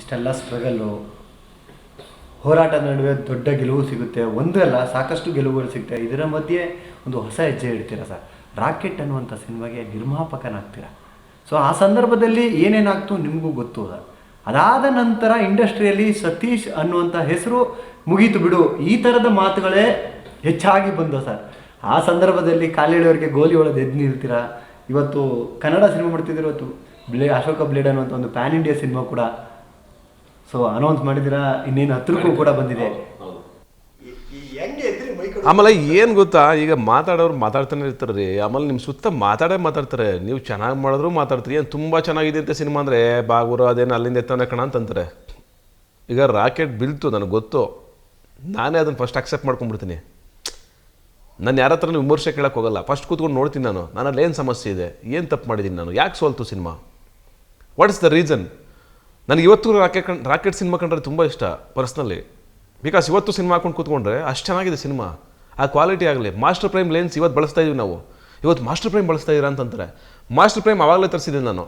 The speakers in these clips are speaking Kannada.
ಇಷ್ಟೆಲ್ಲ ಸ್ಟ್ರಗಲ್ಲು ಹೋರಾಟದ ನಡುವೆ ದೊಡ್ಡ ಗೆಲುವು ಸಿಗುತ್ತೆ. ಒಂದು ಅಲ್ಲ, ಸಾಕಷ್ಟು ಗೆಲುವುಗಳು ಸಿಗುತ್ತೆ. ಇದರ ಮಧ್ಯೆ ಒಂದು ಹೊಸ ಹೆಜ್ಜೆ ಇಡ್ತೀರಾ ಸರ್? ರಾಕೆಟ್ ಅನ್ನುವಂಥ ಸಿನಿಮಾಗೆ ನಿರ್ಮಾಪಕನಾಗ್ತೀರಾ? ಸೊ ಆ ಸಂದರ್ಭದಲ್ಲಿ ಏನೇನಾಗ್ತು ನಿಮಗೂ ಗೊತ್ತು ಅದ ಅದಾದ ನಂತರ ಇಂಡಸ್ಟ್ರಿಯಲ್ಲಿ ಸತೀಶ್ ಅನ್ನುವಂಥ ಹೆಸರು ಮುಗೀತು ಬಿಡು. ಈ ಥರದ ಮಾತುಗಳೇ ಹೆಚ್ಚಾಗಿ ಬಂದವು ಸರ್. ಆ ಸಂದರ್ಭದಲ್ಲಿ ಕಾಲೇಳಿಯವರಿಗೆ ಗೋಲಿ ಒಳಗೆ ಎದ್ದು ನಿಲ್ತೀರಾ? ಇವತ್ತು ಕನ್ನಡ ಸಿನಿಮಾ ಮಾಡ್ತಿದ್ದೀರ ಇವತ್ತು? ಬ್ಲೇ, ಅಶೋಕ ಬ್ಲೇಡ್ ಅನ್ನುವಂಥ ಒಂದು ಪ್ಯಾನ್ ಇಂಡಿಯಾ ಸಿನಿಮಾ ಕೂಡ ಸೊ ಅನೌನ್ಸ್ ಮಾಡಿದಿರಾ ಇನ್ನೇನು ಹತ್ರಕ್ಕೂ ಕೂಡ ಬಂದಿದೆ. ಆಮೇಲೆ ಏನು ಗೊತ್ತಾ? ಈಗ ಮಾತಾಡೋರು ಮಾತಾಡ್ತಾನೆ ಇರ್ತಾರೆ ರೀ. ಆಮೇಲೆ ನಿಮ್ಮ ಸುತ್ತ ಮಾತಾಡೇ ಮಾತಾಡ್ತಾರೆ. ನೀವು ಚೆನ್ನಾಗಿ ಮಾಡಿದ್ರು ಮಾತಾಡ್ತೀರಿ. ಏನು ತುಂಬ ಚೆನ್ನಾಗಿದೆ ಅಂತ ಸಿನಿಮಾ ಅಂದರೆ ಬಾಗೂರು ಅದೇನು ಅಲ್ಲಿಂದ ಎತ್ತಾನೆ ಕಣ ಅಂತಂತಾರೆ. ಈಗ ರಾಕೆಟ್ ಬೀಳ್ತು ನನಗೆ ಗೊತ್ತು. ನಾನೇ ಅದನ್ನು ಫಸ್ಟ್ ಅಕ್ಸೆಪ್ಟ್ ಮಾಡ್ಕೊಂಡ್ಬಿಡ್ತೀನಿ. ನಾನು ಯಾರ ಹತ್ರ ವಿಮರ್ಶೆ ಕೇಳಕ್ಕೆ ಹೋಗಲ್ಲ. ಫಸ್ಟ್ ಕೂತ್ಕೊಂಡು ನೋಡ್ತೀನಿ ನಾನು. ನನ್ನಲ್ಲಿ ಏನು ಸಮಸ್ಯೆ ಇದೆ? ಏನು ತಪ್ಪು ಮಾಡಿದ್ದೀನಿ ನಾನು? ಯಾಕೆ ಸೋಲ್ತು cinema? What is the reason ನನಗೆ ಇವತ್ತು ರಾಕೆಟ್ ರಾಕೆಟ್ ಸಿನಿಮಾ ಕಂಡ್ರೆ ತುಂಬ ಇಷ್ಟ ಪರ್ಸ್ನಲಿ ಬಿಕಾಸ್ ಇವತ್ತು ಸಿನಿಮಾ ಹಾಕೊಂಡು ಕೂತ್ಕೊಂಡ್ರೆ ಅಷ್ಟು ಚೆನ್ನಾಗಿದೆ ಸಿನಿಮಾ. ಆ ಕ್ವಾಲಿಟಿ ಆಗಲಿ. ಮಾಸ್ಟರ್ ಪ್ರೈಮ್ ಲೆನ್ಸ್ ಇವತ್ತು ಬಳಸ್ತಾ ಇದೀವಿ ನಾವು. ಇವತ್ತು ಮಾಸ್ಟರ್ ಪ್ರೈಮ್ ಬಳಸ್ತಾ ಇದ್ದೀರಾ ಅಂತಂತಾರೆ ಮಾಸ್ಟರ್ ಪ್ರೈಮ್ ಆವಾಗಲೇ ತರಿಸಿದ್ದೀನಿ ನಾನು.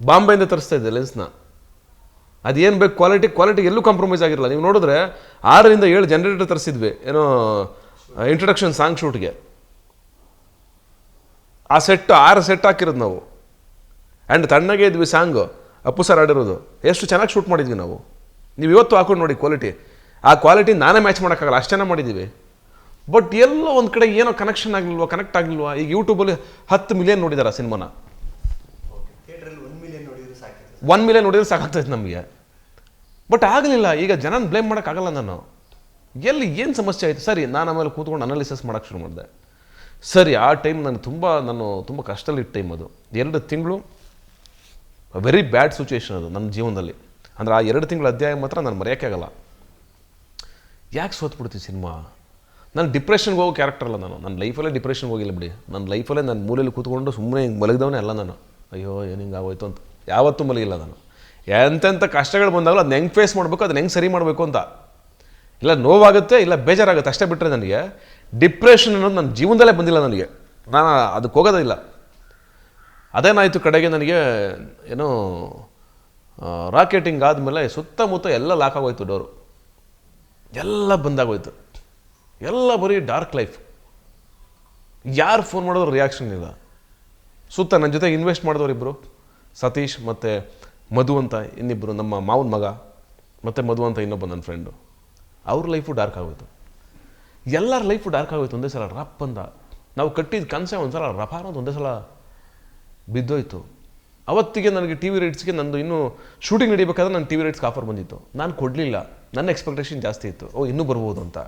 ಬಾಂಬೆಯಿಂದ ತರಿಸ್ತಾ ಇದ್ದೆ ಲೆನ್ಸ್ನ ಅದೇನು ಬೇಕು ಕ್ವಾಲಿಟಿ ಕ್ವಾಲಿಟಿ ಎಲ್ಲೂ ಕಾಂಪ್ರಮೈಸ್ ಆಗಿರಲ್ಲ. ನೀವು ನೋಡಿದ್ರೆ ಆರರಿಂದ ಏಳು ಜನರೇಟರ್ ತರಿಸಿದ್ವಿ. ಏನೋ ಇಂಟ್ರಡಕ್ಷನ್ ಸಾಂಗ್ ಶೂಟ್ಗೆ ಆ ಸೆಟ್ ಆರು ಸೆಟ್ ಹಾಕಿರೋದು ನಾವು. ಆ್ಯಂಡ್ ತಣ್ಣಗೆ ಇದ್ವಿ ಸಾಂಗು ಅಪ್ಪು ಸರ್ ಆಡಿರೋದು. ಎಷ್ಟು ಚೆನ್ನಾಗಿ ಶೂಟ್ ಮಾಡಿದ್ವಿ ನಾವು. ನೀವು ಇವತ್ತು ಹಾಕೊಂಡು ನೋಡಿ ಕ್ವಾಲಿಟಿ ಆ ಕ್ವಾಲಿಟಿ ನಾನೇ ಮ್ಯಾಚ್ ಮಾಡೋಕ್ಕಾಗಲ್ಲ, ಅಷ್ಟು ಚೆನ್ನಾಗಿ ಮಾಡಿದ್ದೀವಿ ಬಟ್ ಎಲ್ಲೋ ಒಂದು ಕಡೆ ಏನೋ ಕನೆಕ್ಷನ್ ಆಗಲಿಲ್ವಾ ಕನೆಕ್ಟ್ ಆಗಲಿಲ್ವಾ? ಈಗ ಯೂಟ್ಯೂಬಲ್ಲಿ ಹತ್ತು ಮಿಲಿಯನ್ ನೋಡಿದಾರೆ ಆ ಸಿನಿಮಾನ. ಒನ್ ಮಿಲಿಯನ್ ನೋಡಿದ್ರೆ ಸಾಕಾಗ್ತದೆ ನಮಗೆ. ಬಟ್ ಆಗಲಿಲ್ಲ, ಈಗ ಜನನ ಬ್ಲೇಮ್ ಮಾಡೋಕ್ಕಾಗಲ್ಲ ನಾನು. ಎಲ್ಲಿ ಏನು ಸಮಸ್ಯೆ ಆಯಿತು? ಸರಿ, ನಾನು ಆಮೇಲೆ ಕೂತ್ಕೊಂಡು ಅನಾಲಿಸಿಸ್ ಮಾಡೋಕ್ಕೆ ಶುರು ಮಾಡಿದೆ. ಸರಿ, ಆ ಟೈಮ್ ನನಗೆ ತುಂಬ, ನಾನು ತುಂಬ ಕಷ್ಟದಲ್ಲಿ ಟೈಮ್ ಅದು. ಎರಡು ತಿಂಗಳು ವೆರಿ ಬ್ಯಾಡ್ ಸಿಚುವೇಶನ್ ಅದು ನನ್ನ ಜೀವನದಲ್ಲಿ. ಅಂದರೆ ಆ ಎರಡು ತಿಂಗಳ ಅಧ್ಯಾಯ ಮಾತ್ರ ನಾನು ಮರೆಯೋಕ್ಕಾಗಲ್ಲ ಯಾಕೆ ಸೋತ್ಬಿಡ್ತೀವಿ ಸಿನಿಮಾ? ನಾನು ಡಿಪ್ರೆಷನ್ಗೆ ಹೋಗೋ ಕ್ಯಾರೆಕ್ಟರ್ ಅಲ್ಲ ನಾನು. ನನ್ನ ಲೈಫಲ್ಲೇ ಡಿಪ್ರೆಷನ್ಗೆ ಹೋಗಿಲ್ಲ ಬಿಡಿ. ನನ್ನ ಲೈಫಲ್ಲೇ ನನ್ನ ಮೂಲೆಯಲ್ಲಿ ಕೂತ್ಕೊಂಡು ಸುಮ್ಮನೆ ಹಿಂಗೆ ಮಲಗಿದವನೇ ಅಲ್ಲ ನಾನು. ಅಯ್ಯೋ, ಏನು ಹಿಂಗೆ ಆಗೋಯ್ತು ಅಂತ. ಯಾವತ್ತೂ ಮಲಗಿಲ್ಲ ನಾನು. ಎಂತೆಂಥ ಕಷ್ಟಗಳು ಬಂದಾಗಲೂ ಅದನ್ನ ಹೆಂಗೆ ಫೇಸ್ ಮಾಡಬೇಕು, ಅದನ್ನ ಹೆಂಗೆ ಸರಿ ಮಾಡಬೇಕು ಅಂತ. ಇಲ್ಲ ನೋವಾಗುತ್ತೆ, ಇಲ್ಲ ಬೇಜಾರಾಗುತ್ತೆ. ಅಷ್ಟೇ ಬಿಟ್ಟರೆ ನನಗೆ ಡಿಪ್ರೆಷನ್ ಅನ್ನೋದು ನನ್ನ ಜೀವನದಲ್ಲೇ ಬಂದಿಲ್ಲ ನನಗೆ. ನಾನು ಅದಕ್ಕೆ ಹೋಗೋದೇ ಇಲ್ಲ. ಅದೇನಾಯಿತು ಕಡೆಗೆ ನನಗೆ, ಏನು ರಾಕೆಟಿಂಗ್ ಆದಮೇಲೆ ಸುತ್ತಮುತ್ತ ಎಲ್ಲ ಲಾಕ್ ಆಗೋಯ್ತು ಡೋರು ಎಲ್ಲ ಬಂದಾಗೋಯ್ತು ಎಲ್ಲ ಬರೀ ಡಾರ್ಕ್ ಲೈಫ್ ಯಾರು ಫೋನ್ ಮಾಡಿದ್ರು ರಿಯಾಕ್ಷನ್ ಇಲ್ಲ. ಸುತ್ತ ನನ್ನ ಜೊತೆ ಇನ್ವೆಸ್ಟ್ ಮಾಡಿದವರು ಇಬ್ಬರು ಸತೀಶ್ ಮತ್ತು ಮಧು ಅಂತ ಇನ್ನಿಬ್ಬರು ನಮ್ಮ ಮಾವನ ಮಗ ಮತ್ತು ಮಧು ಅಂತ ಇನ್ನೊಬ್ಬ ನನ್ನ ಫ್ರೆಂಡು ಅವ್ರ ಲೈಫು ಡಾರ್ಕ್ ಆಗೋಯ್ತು. ಎಲ್ಲರ ಲೈಫು ಡಾರ್ಕ್ ಆಗೋಯ್ತು ಒಂದೇ ಸಲ, ರಪ್ ಅಂದ. ನಾವು ಕಟ್ಟಿದ ಕನಸೇ ಒಂದು ಸಲ ರಫಾರ ಅನ್ನೋದು ಒಂದೇ ಸಲ ಬಿದ್ದೋಯ್ತು. ಅವತ್ತಿಗೆ ನನಗೆ ಟಿ ವಿ ರೈಟ್ಸ್ಗೆ ನಂದು ಇನ್ನೂ ಶೂಟಿಂಗ್ ನಡಿಬೇಕಾದ್ರೆ ನನ್ನ ಟಿ ವಿ ರೈಟ್ಸ್ಗೆ ಆಫರ್ ಬಂದಿತ್ತು. ನಾನು ಕೊಡಲಿಲ್ಲ. ನನ್ನ ಎಕ್ಸ್ಪೆಕ್ಟೇಷನ್ ಜಾಸ್ತಿ ಇತ್ತು. ಓ ಇನ್ನೂ ಬರ್ಬೋದು ಅಂತ.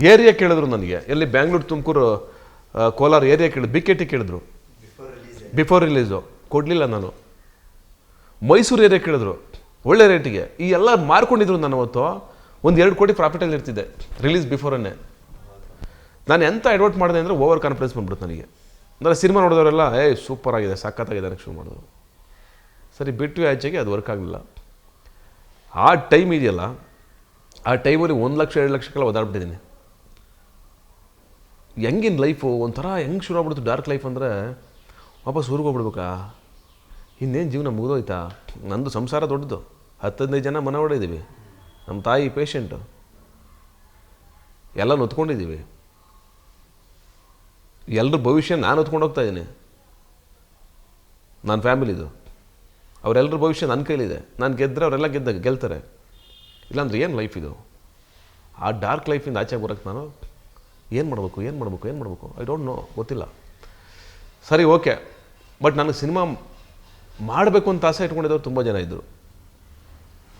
ಏರಿಯಾ ಕೇಳಿದ್ರು ನನಗೆ. ಎಲ್ಲಿ ಬ್ಯಾಂಗ್ಳೂರು ತುಮಕೂರು ಕೋಲಾರ ಏರಿಯಾ ಕೇಳಿದ್ರು. ಬಿ ಕೆ ಟಿ ಕೇಳಿದ್ರು. ಬಿಫೋರ್ ರಿಲೀಸು ಕೊಡಲಿಲ್ಲ ನಾನು. ಮೈಸೂರು ಏರಿಯಾ ಕೇಳಿದ್ರು. ಒಳ್ಳೆ ರೇಟಿಗೆ ಈ ಎಲ್ಲ ಮಾರ್ಕೊಂಡಿದ್ರು ನಾನು ಅವತ್ತು. ಒಂದು ಎರಡು ಕೋಟಿ ಪ್ರಾಫಿಟಲ್ಲಿ ಇರ್ತಿದ್ದೆ ರಿಲೀಸ್ ಬಿಫೋರನ್ನೇ ನಾನು ಎಂಥ ಅಡ್ವರ್ಟ್ ಮಾಡಿದೆ ಅಂದರೆ ಓವರ್ ಕಾನ್ಫಿಡೆನ್ಸ್ ಬಂದ್ಬಿಡ್ತು ನನಗೆ. ಅಂದರೆ ಸಿನಿಮಾ ನೋಡಿದವರೆಲ್ಲ ಏ ಸೂಪರ್ ಆಗಿದೆ, ಸಖತ್ತಾಗಿದೆ ಅನ್ನಕ್ಕೆ ಶುರು ಮಾಡಿದ್ರು. ಸರಿ, ಬಿಟ್ಟು ಆಚೆಗೆ ಅದು ವರ್ಕ್ ಆಗಲಿಲ್ಲ. ಆ ಟೈಮ್ ಇದೆಯಲ್ಲ, ಆ ಟೈಮಲ್ಲಿ ಒಂದು ಲಕ್ಷ, ಎರಡು ಲಕ್ಷಕ್ಕೆಲ್ಲ ಒದಾಡ್ಬಿಟ್ಟಿದ್ದೀನಿ ಹೆಂಗಿನ ಲೈಫು ಒಂಥರ ಹೆಂಗೆ ಶುರು ಆಗ್ಬಿಡ್ತು ಡಾರ್ಕ್ ಲೈಫ್ ಅಂದರೆ, ವಾಪಸ್ ಊರಿಗೆ ಹೋಗ್ಬಿಡ್ಬೇಕಾ? ಇನ್ನೇನು ಜೀವನ ಮುಗಿದೋಯ್ತಾ? ನಂದು ಸಂಸಾರ ದೊಡ್ಡದು. ಹತ್ತು ಹದಿನೈದು ಜನ ಮನೆ ಹೊಡೆದಿದ್ದೀವಿ ನಮ್ಮ ತಾಯಿ ಪೇಷಂಟು ಎಲ್ಲ ಹೊತ್ಕೊಂಡಿದ್ದೀವಿ ಎಲ್ಲರ ಭವಿಷ್ಯ ನಾನು ಹೊತ್ಕೊಂಡು ಹೋಗ್ತಾ ಇದ್ದೀನಿ. ನನ್ನ ಫ್ಯಾಮಿಲಿದು. ಅವರೆಲ್ಲರ ಭವಿಷ್ಯ ನನ್ನ ಕೈಲಿದೆ. ನಾನು ಗೆದ್ದರೆ ಅವರೆಲ್ಲ ಗೆದ್ದ ಗೆಲ್ತಾರೆ. ಇಲ್ಲಾಂದ್ರೆ ಏನು ಲೈಫ್ ಇದು? ಆ ಡಾರ್ಕ್ ಲೈಫಿಂದ ಆಚೆ ಬರೋಕ್ಕೆ ನಾನು ಏನು ಮಾಡಬೇಕು ಏನು ಮಾಡಬೇಕು ಏನು ಮಾಡಬೇಕು? ಐ ಡೋಂಟ್ ನೋ ಗೊತ್ತಿಲ್ಲ. ಸರಿ ಓಕೆ ಬಟ್ ನನಗೆ ಸಿನಿಮಾ ಮಾಡಬೇಕು ಅಂತ ಆಸೆ ಇಟ್ಕೊಂಡಿದ್ದವ್ರು ತುಂಬ ಜನ ಇದ್ದರು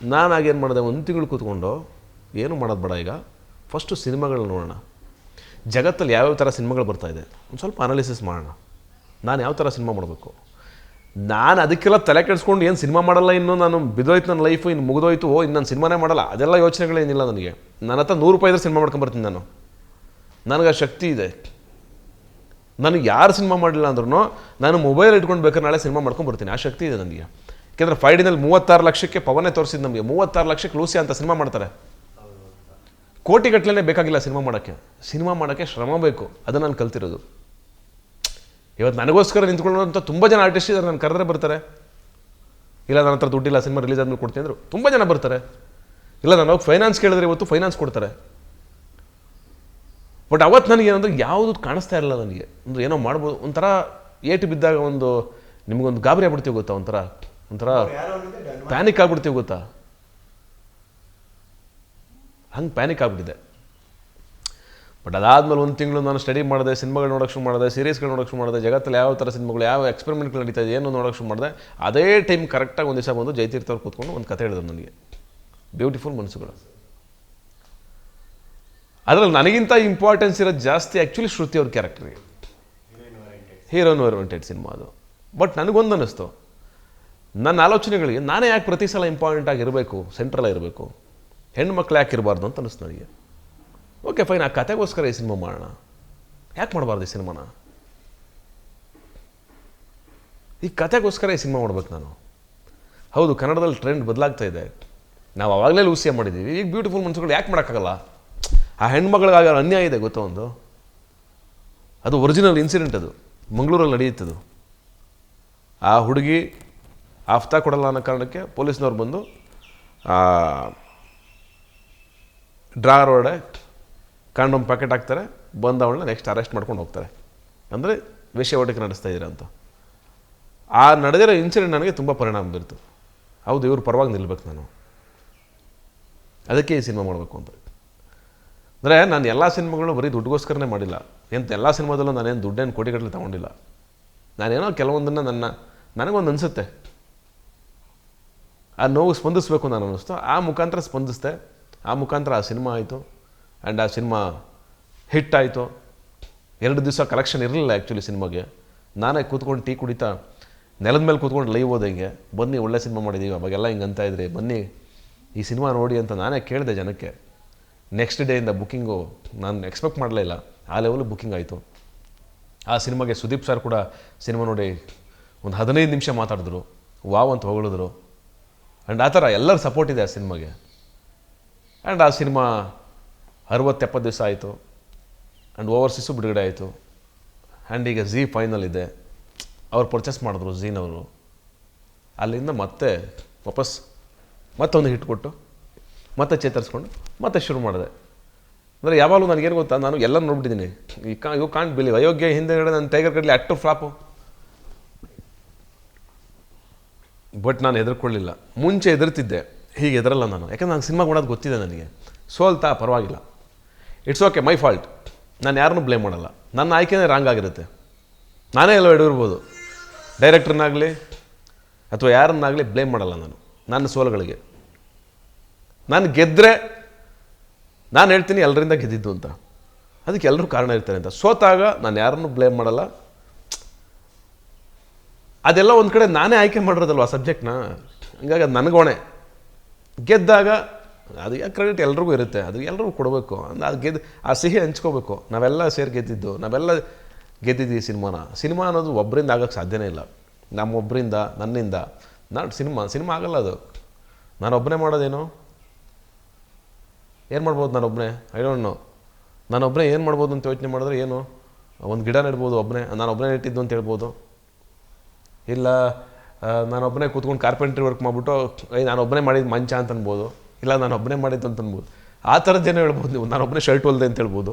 ನಾನಾಗೇನು ಮಾಡಿದೆ, ಒಂದು ತಿಂಗಳು ಕೂತ್ಕೊಂಡು ಏನು ಮಾಡೋದು ಬೇಡ ಈಗ. ಫಸ್ಟು ಸಿನಿಮಾಗಳನ್ನ ನೋಡೋಣ. ಜಗತ್ತಲ್ಲಿ ಯಾವ್ಯಾವ ಥರ ಸಿನಿಮಾಗಳು ಬರ್ತಾ ಇದೆ? ಒಂದು ಸ್ವಲ್ಪ ಅನಾಲಿಸಿಸ್ ಮಾಡೋಣ. ನಾನು ಯಾವ ಥರ ಸಿನಿಮಾ ಮಾಡಬೇಕು? ನಾನು ಅದಕ್ಕೆಲ್ಲ ತಲೆ ಕೆಡಿಸ್ಕೊಂಡು ಏನು ಸಿನಿಮಾ ಮಾಡಲ್ಲ, ಇನ್ನು ನಾನು ಬಿದ್ದೋಯ್ತು ನನ್ನ ಲೈಫು ಇನ್ನು ಮುಗಿದೋಯ್ತು, ಓ, ಇನ್ನು ನಾನು ಸಿನಿಮಾನೇ ಮಾಡಲ್ಲ. ಅದೆಲ್ಲ ಯೋಚನೆಗಳೇನಿಲ್ಲ ನನಗೆ. ನನ್ನ ಹತ್ರ ನೂರು ರೂಪಾಯಿ ಇದ್ರೆ ಸಿನಿಮಾ ಮಾಡ್ಕೊಂಬರ್ತೀನಿ ನಾನು. ನನಗೆ ಆ ಶಕ್ತಿ ಇದೆ. ನನಗೆ ಯಾರು ಸಿನಿಮಾ ಮಾಡಲಿಲ್ಲ ಅಂದ್ರೂ ನಾನು ಮೊಬೈಲ್ ಇಟ್ಕೊಂಡು ಬೇಕಾದ್ರೆ ನಾಳೆ ಸಿನಿಮಾ ಮಾಡ್ಕೊಂಡು ಬರ್ತೀನಿ. ಆ ಶಕ್ತಿ ಇದೆ ನನಗೆ. ಯಾಕೆಂದರೆ ಫೈಡಿನಲ್ಲಿ ಡಿನಲ್ಲಿ ಮೂವತ್ತಾರು ಲಕ್ಷಕ್ಕೆ ಪವನೇ ತೋರಿಸಿದ್ದು ನಮಗೆ. ಮೂವತ್ತಾರು ಲಕ್ಷಕ್ಕೆ ಲೂಸಿ ಅಂತ ಸಿನಿಮಾ ಮಾಡ್ತಾರೆ. ಕೋಟಿಗಟ್ಟಲೆ ಬೇಕಾಗಿಲ್ಲ ಸಿನಿಮಾ ಮಾಡೋಕ್ಕೆ. ಸಿನಿಮಾ ಮಾಡೋಕ್ಕೆ ಶ್ರಮ ಬೇಕು. ಅದು ನಾನು ಕಲ್ತಿರೋದು. ಇವತ್ತು ನನಗೋಸ್ಕರ ನಿಂತ್ಕೊಳ್ಳೋಂಥ ತುಂಬ ಜನ ಆರ್ಟಿಸ್ಟ್ ಇದ್ದಾರೆ ನಾನು ಕರೆದ್ರೆ ಬರ್ತಾರೆ. ಇಲ್ಲ ನನ್ನ ಹತ್ರ ದುಡ್ಡಿಲ್ಲ ಸಿನಿಮಾ ರಿಲೀಸ್ ಆದ್ಮೇಲೆ ಕೊಡ್ತೀನಿ ಅಂದರು ತುಂಬ ಜನ ಬರ್ತಾರೆ. ಇಲ್ಲ ನಾನು ಹೋಗಿ ಫೈನಾನ್ಸ್ ಕೇಳಿದ್ರೆ ಇವತ್ತು ಫೈನಾನ್ಸ್ ಕೊಡ್ತಾರೆ. ಬಟ್ ಅವತ್ತು ನನಗೆ ಏನಂದ್ರೆ ಯಾವುದು ಕಾಣಿಸ್ತಾ ಇರಲಿಲ್ಲ ನನಗೆ. ಒಂದು ಏನೋ ಮಾಡ್ಬೋದು ಒಂಥರ ಏಟು ಬಿದ್ದಾಗ ಒಂದು ನಿಮಗೊಂದು ಗಾಬರಿ ಆಗ್ಬಿಡ್ತೀವಿ ಗೊತ್ತಾ ಒಂಥರ ಒಂಥರ ಪ್ಯಾನಿಕ್ ಆಗ್ಬಿಡ್ತೀವಿ ಗೊತ್ತಾ. ಹಂಗೆ ಪ್ಯಾನಿಕ್ ಆಗಿಬಿಟ್ಟಿದೆ. ಬಟ್ ಅದಾದ್ಮೇಲೆ ಒಂದು ತಿಂಗಳು ನಾನು ಸ್ಟಡಿ ಮಾಡಿದೆ ಸಿನಿಮಾಗಳು ನೋಡೋಕೆ ಶುರು ಮಾಡಿದೆ ಸೀರೀಸ್ಗಳು ನೋಡೋಕೆ ಶುರು ಮಾಡಿದೆ, ಜಗತ್ತಲ್ಲಿ ಯಾವ ಥರ ಸಿನಿಮಾಗಳು ಯಾವ ಎಕ್ಸ್ಪೆರಿಮೆಂಟ್ಗಳು ನಡೀತಾ ಇದೆ, ಏನು ನೋಡೋಕೆ ಶುರು ಮಾಡಿದೆ, ಅದೇ ಟೈಮ್ ಕರೆಕ್ಟಾಗಿ ಒಂದು ದಿವಸ ಬಂದು ಜಯತೀರ್ಥವ್ರು ಕೂತ್ಕೊಂಡು ಒಂದು ಕತೆ ಹೇಳಿದ್ರು ನನಗೆ. ಬ್ಯೂಟಿಫುಲ್ ಮನಸ್ಸುಗಳು. ಅದರಲ್ಲಿ ನನಗಿಂತ ಇಂಪಾರ್ಟೆನ್ಸ್ ಇರೋದು ಜಾಸ್ತಿ ಆ್ಯಕ್ಚುಲಿ ಶ್ರುತಿ ಅವ್ರ ಕ್ಯಾರೆಕ್ಟರ್ಗೆ ಹೀರೋನ್ ಓರಿಯೆಂಟೆಡ್ ಸಿನಿಮಾ ಅದು. ಬಟ್ ನನಗೊಂದು ಅನ್ನಿಸ್ತು. ನನ್ನ ಆಲೋಚನೆಗಳಿಗೆ ನಾನೇ ಯಾಕೆ ಪ್ರತಿ ಸಲ ಇಂಪಾರ್ಟೆಂಟ್ ಆಗಿರಬೇಕು ಸೆಂಟ್ರಲ್ ಆಗಿರಬೇಕು ಹೆಣ್ಮಕ್ಳು ಯಾಕೆ ಇರಬಾರ್ದು ಅಂತ ಅನ್ನಿಸ್ತು ನನಗೆ. ಓಕೆ ಫೈನ್ ಆ ಕತೆಗೋಸ್ಕರ ಈ ಸಿನಿಮಾ ಮಾಡೋಣ. ಯಾಕೆ ಮಾಡಬಾರ್ದು ಈ ಸಿನಿಮಾನ? ಈ ಕತೆಗೋಸ್ಕರ ಈ ಸಿನಿಮಾ ಮಾಡ್ಬೇಕು ನಾನು. ಹೌದು, ಕನ್ನಡದಲ್ಲಿ ಟ್ರೆಂಡ್ ಬದಲಾಗ್ತಾ ಇದೆ. ನಾವು ಆವಾಗಲೇ ಲೂಸಿಯ ಮಾಡಿದ್ದೀವಿ ಈಗ ಬ್ಯೂಟಿಫುಲ್ ಮನ್ಸುಗಳು ಯಾಕೆ ಮಾಡೋಕ್ಕಾಗಲ್ಲ? ಆ ಹೆಣ್ಮಗಳಿಗಾಗ ಅನ್ಯಾಯ ಇದೆ ಗೊತ್ತಾ ಒಂದು? ಅದು ಒರಿಜಿನಲ್ ಇನ್ಸಿಡೆಂಟ್ ಅದು. ಮಂಗಳೂರಲ್ಲಿ ನಡೆಯುತ್ತದು. ಆ ಹುಡುಗಿ ಆಫ್ತಾ ಕೊಡಲ್ಲ ಅನ್ನೋ ಕಾರಣಕ್ಕೆ ಪೊಲೀಸ್ನವ್ರು ಬಂದು ಡ್ರಾರ್ ಒಳಗಡೆ ಕಾಂಡೋಮ್ ಪ್ಯಾಕೆಟ್ ಹಾಕ್ತಾರೆ ಬಂದು ನೆಕ್ಸ್ಟ್ ಅರೆಸ್ಟ್ ಮಾಡ್ಕೊಂಡು ಹೋಗ್ತಾರೆ ಅಂದರೆ ವೇಶ್ಯಾವಾಟಿಕೆ ನಡೆಸ್ತಾ ಇದ್ದೀರಾ ಅಂತ ಆ ನಡೆದಿರೋ ಇನ್ಸಿಡೆಂಟ್ ನನಗೆ ತುಂಬ ಪರಿಣಾಮ ಬೀರ್ತು ಹೌದು ಇವ್ರ ಪರವಾಗಿ ನಿಲ್ಬೇಕು ನಾನು ಅದಕ್ಕೆ ಈ ಸಿನಿಮಾ ಮಾಡಬೇಕು ಅಂತ ಅಂದರೆ ನಾನು ಎಲ್ಲ ಸಿನಿಮಾಗಳು ಬರೀ ದುಡ್ಡುಗೋಸ್ಕರನೇ ಮಾಡಿಲ್ಲ ಎಂತ ಎಲ್ಲ ಸಿನಿಮಾದಲ್ಲೂ ನಾನೇನು ದುಡ್ಡೇನು ಕೋಟಿಗಟ್ಟಲೆ ತಗೊಂಡಿಲ್ಲ ನಾನೇನೋ ಕೆಲವೊಂದನ್ನು ನನ್ನ ನನಗೊಂದು ಅನಿಸುತ್ತೆ ಆ ನೋವು ಸ್ಪಂದಿಸ್ಬೇಕು ನಾನು ಅನ್ನಿಸ್ತು ಆ ಮುಖಾಂತರ ಸ್ಪಂದಿಸ್ದೆ ಆ ಮುಖಾಂತರ ಆ ಸಿನಿಮಾ ಆಯಿತು. ಆ್ಯಂಡ್ ಆ ಸಿನಿಮಾ ಹಿಟ್ ಆಯಿತು. ಎರಡು ದಿವಸ ಕಲೆಕ್ಷನ್ ಇರಲಿಲ್ಲ ಆ್ಯಕ್ಚುಲಿ ಸಿನಿಮಾಗೆ. ನಾನೇ ಕೂತ್ಕೊಂಡು ಟೀ ಕುಡಿತಾ ನೆಲದ ಮೇಲೆ ಕೂತ್ಕೊಂಡು ಲೈವ್ ಓದಂಗೆ ಬನ್ನಿ, ಒಳ್ಳೆ ಸಿನಿಮಾ ಮಾಡಿದ್ದೀವಿ ಅವಾಗೆಲ್ಲ ಹಿಂಗೆ ಅಂತ ಇದ್ರಿ ಬನ್ನಿ, ಈ ಸಿನಿಮಾ ನೋಡಿ ಅಂತ ನಾನೇ ಕೇಳಿದೆ ಜನಕ್ಕೆ. ನೆಕ್ಸ್ಟ್ ಡೇಯಿಂದ ಬುಕ್ಕಿಂಗು ನಾನು ಎಕ್ಸ್ಪೆಕ್ಟ್ ಮಾಡಲೇ ಇಲ್ಲ. ಆ ಲೆವೆಲ್ ಬುಕ್ಕಿಂಗ್ ಆಯಿತು. ಆ ಸಿನಿಮಾಗೆ ಸುದೀಪ್ ಸರ್ ಕೂಡ ಸಿನಿಮಾ ನೋಡಿ ಒಂದು ಹದಿನೈದು ನಿಮಿಷ ಮಾತಾಡಿದ್ರು. ವಾವ್ ಅಂತ ಹೊಗಳಿದ್ರು. ಆ್ಯಂಡ್ ಆ ಥರ ಎಲ್ಲರ ಸಪೋರ್ಟ್ ಇದೆ ಆ ಸಿನಿಮಾಗೆ. ಆ್ಯಂಡ್ ಆ ಸಿನಿಮಾ ಅರವತ್ತೆಪ್ಪತ್ತು ದಿವಸ ಆಯಿತು. ಆ್ಯಂಡ್ ಓವರ್ಸೀಸು ಬಿಡುಗಡೆ ಆಯಿತು. ಆ್ಯಂಡ್ ಈಗ ಝೀ ಫೈನಲ್ ಇದೆ. ಅವ್ರು ಪರ್ಚೇಸ್ ಮಾಡಿದ್ರು ಝೀನವರು ಅಲ್ಲಿಂದ ಮತ್ತೆ ವಾಪಸ್ ಮತ್ತೊಂದು ಹಿಟ್ ಕೊಟ್ಟು, ಮತ್ತೆ ಚೇತರಿಸ್ಕೊಂಡು ಮತ್ತೆ ಶುರು ಮಾಡಿದೆ. ಅಂದರೆ ಯಾವಾಗಲೂ ನನಗೇನು ಗೊತ್ತಾ, ನಾನು ಎಲ್ಲ ನೋಡ್ಬಿಟ್ಟಿದ್ದೀನಿ. ಈ ಕಾ ಯು ಕಾಣ್ ಬಿಲಿ ಅಯೋಗ್ಯ ಹಿಂದೆಗಡೆ ನನ್ನ ಟೈಗರ್ ಕಡಲಿ ಅಟ್ಟು ಫ್ಲಾಪು ಬಟ್ ನಾನು ಹೆದರ್ಕೊಳ್ಳಿಲ್ಲ. ಮುಂಚೆ ಹೆದರ್ತಿದ್ದೆ. ಹೀಗೆ ಎದರಲ್ಲ ನಾನು. ಯಾಕಂದ್ರೆ ನಾನು ಸಿನಿಮಾ ಮಾಡೋದು ಗೊತ್ತಿದೆ ನನಗೆ. ಸೋಲ್ತಾ, ಪರವಾಗಿಲ್ಲ. ಇಟ್ಸ್ ಓಕೆ ಮೈ ಫಾಲ್ಟ್ ನಾನು ಯಾರನ್ನು ಬ್ಲೇಮ್ ಮಾಡಲ್ಲ. ನನ್ನ ಆಯ್ಕೆನೇ ರಾಂಗ್ ಆಗಿರುತ್ತೆ. ನಾನೇ ಎಲ್ಲ ಎಡವಿರ್ಬೋದು. ಡೈರೆಕ್ಟ್ರನ್ನಾಗಲಿ ಅಥವಾ ಯಾರನ್ನಾಗಲಿ ಬ್ಲೇಮ್ ಮಾಡಲ್ಲ ನಾನು. ನನ್ನ ಸೋಲುಗಳಿಗೆ. ನಾನು ಗೆದ್ದರೆ ನಾನು ಹೇಳ್ತೀನಿ ಎಲ್ಲರಿಂದ ಗೆದ್ದಿದ್ದು ಅಂತ. ಅದಕ್ಕೆ ಎಲ್ಲರೂ ಕಾರಣ ಇರ್ತಾರೆ ಅಂತ. ಸೋತಾಗ ನಾನು ಯಾರನ್ನು ಬ್ಲೇಮ್ ಮಾಡಲ್ಲ. ಅದೆಲ್ಲ ಒಂದು ಕಡೆ ನಾನೇ ಆಯ್ಕೆ ಮಾಡಿರೋದಲ್ವ ಆ ಸಬ್ಜೆಕ್ಟ್ನ ಹಂಗಾಗಿ ಅದು ನನಗೋಣೆ ಗೆದ್ದಾಗ ಅದು ಕ್ರೆಡಿಟ್ ಎಲ್ರಿಗೂ ಇರುತ್ತೆ? ಅದು ಎಲ್ರಿಗೂ ಕೊಡಬೇಕು. ಅದು ಗೆದ್ದು ಆ ಸಿಹಿ ಹಂಚ್ಕೋಬೇಕು. ನಾವೆಲ್ಲ ಸೇರಿ ಗೆದ್ದಿದ್ದು, ನಾವೆಲ್ಲ ಗೆದ್ದಿದ್ದೀವಿ ಸಿನಿಮಾನ. ಸಿನಿಮಾ ಅನ್ನೋದು ಒಬ್ಬರಿಂದ ಆಗೋಕ್ಕೆ ಸಾಧ್ಯನೇ ಇಲ್ಲ. ನಮ್ಮೊಬ್ಬರಿಂದ ನನ್ನಿಂದ. ನಾನು ಸಿನಿಮಾ ಸಿನಿಮಾ ಆಗಲ್ಲ ಅದು. ನಾನು ಒಬ್ಬನೇ ಮಾಡೋದೇನು? ಏನು ಮಾಡ್ಬೋದು ನಾನೊಬ್ಬನೇ ಐ ಡೋಂಟ್ ನೋ ನಾನೊಬ್ಬನೇ ಏನು ಮಾಡ್ಬೋದು ಅಂತ ಯೋಚನೆ ಮಾಡಿದ್ರೆ ಏನು? ಒಂದು ಗಿಡ ನೆಡ್ಬೋದು ಒಬ್ಬನೇ ನಾನು ಒಬ್ಬನೇ ನೆಟ್ಟಿದ್ದು ಅಂತ ಹೇಳ್ಬೋದು. ಇಲ್ಲ. ನಾನೊಬ್ಬನೇ ಕೂತ್ಕೊಂಡು ಕಾರ್ಪೆಂಟ್ರಿ ವರ್ಕ್ ಮಾಡಿಬಿಟ್ಟು ನಾನು ನಾನೊಬ್ಬನೇ ಮಾಡಿದ ಮಂಚ ಅಂತ ಅನ್ಬೋದು, ಇಲ್ಲ ನಾನೊಬ್ಬನೇ ಮಾಡಿದ್ದು ಅಂತ ಅನ್ಬೋದು. ಆ ಥರದ್ದೇನೋ ಹೇಳ್ಬೋದು ನೀವು, ನಾನೊಬ್ಬನೇ ಶರ್ಟ್ ಹೊಲ್ದೆ ಅಂತ ಹೇಳ್ಬೋದು.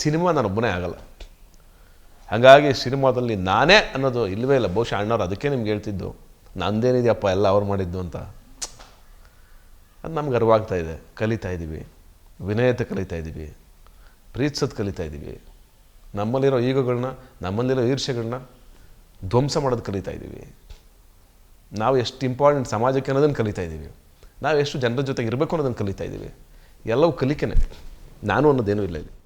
ಸಿನಿಮಾ ನಾನೊಬ್ಬನೇ ಆಗಲ್ಲ. ಹಾಗಾಗಿ ಸಿನಿಮಾದಲ್ಲಿ ನಾನೇ ಅನ್ನೋದು ಇಲ್ಲವೇ ಇಲ್ಲ. ಬಹುಶಃ ಅಣ್ಣವ್ರು ಅದಕ್ಕೆ ನಿಮ್ಗೆ ಹೇಳ್ತಿದ್ದು. ನಂದೇನಿದೆಯಪ್ಪ ಎಲ್ಲ ಅವ್ರು ಮಾಡಿದ್ದು ಅಂತ. ಅದು ನಮ್ಗೆ ಅರಿವಾಗ್ತಾ ಇದೆ. ಕಲಿತಾ ಇದ್ದೀವಿ ವಿನಯತೆ ಕಲಿತಾ ಇದ್ದೀವಿ ಪ್ರೀತಿಸೋದು ಕಲಿತಾ ಇದ್ದೀವಿ ನಮ್ಮಲ್ಲಿರೋ ಈಗೋಗಳನ್ನ, ನಮ್ಮಲ್ಲಿರೋ ಈರ್ಷೆಗಳನ್ನ ಧ್ವಂಸ ಮಾಡೋದು ಕಲಿತಾ ಇದ್ದೀವಿ ನಾವು ಎಷ್ಟು ಇಂಪಾರ್ಟೆಂಟ್ ಸಮಾಜಕ್ಕೆ ಅನ್ನೋದನ್ನು ಕಲಿತಾ ಇದ್ದೀವಿ. ನಾವು ಎಷ್ಟು ಜನರ ಜೊತೆಗೆ ಇರಬೇಕು ಅನ್ನೋದನ್ನು ಕಲಿತಾ ಇದ್ದೀವಿ. ಎಲ್ಲವೂ ಕಲಿಕೆನೆ. ನಾನು ಅನ್ನೋದೇನೂ ಇಲ್ಲ ಇಲ್ಲಿ.